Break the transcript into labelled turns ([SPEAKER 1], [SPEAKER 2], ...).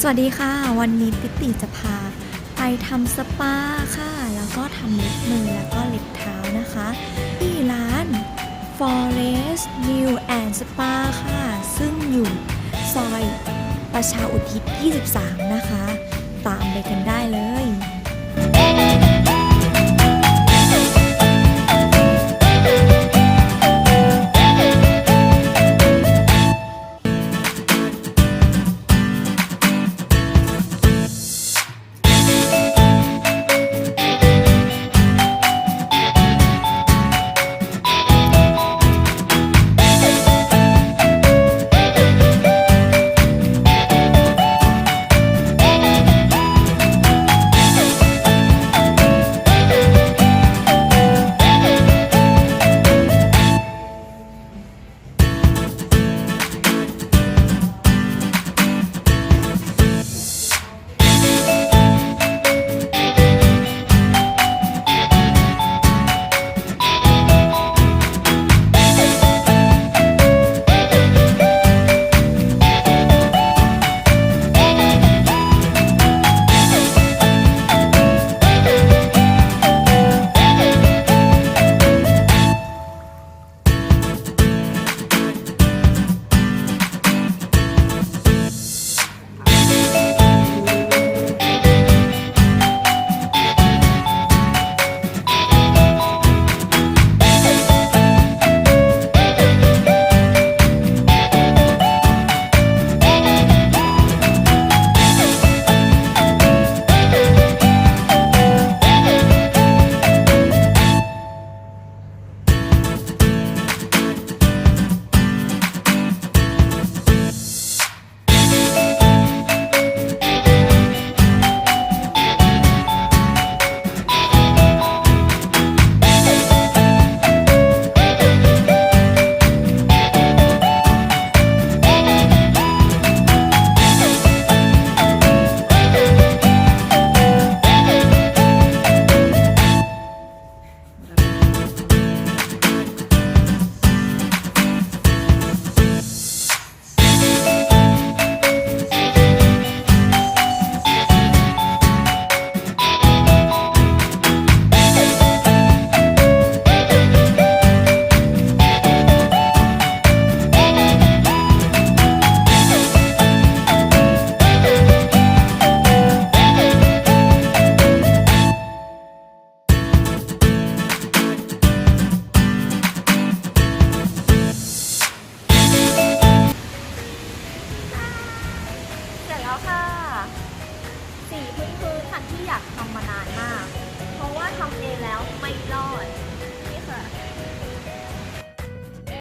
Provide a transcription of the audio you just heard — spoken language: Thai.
[SPEAKER 1] สวัสดีค่ะ วันนี้ติติจะพา ไปทำสปาค่ะ แล้วก็ทำเล็บมือแล้วก็เล็บเท้านะคะ ที่ร้าน Forest New and Spa ค่ะ ซึ่งอยู่ซอยประชาอุทิศ 23 นะคะ ตามไปกันได้เลย
[SPEAKER 2] แล้วค่ะ สีพื้นๆค่ะที่อยากทำมานานมาก เพราะว่าทำเองแล้วไม่รอด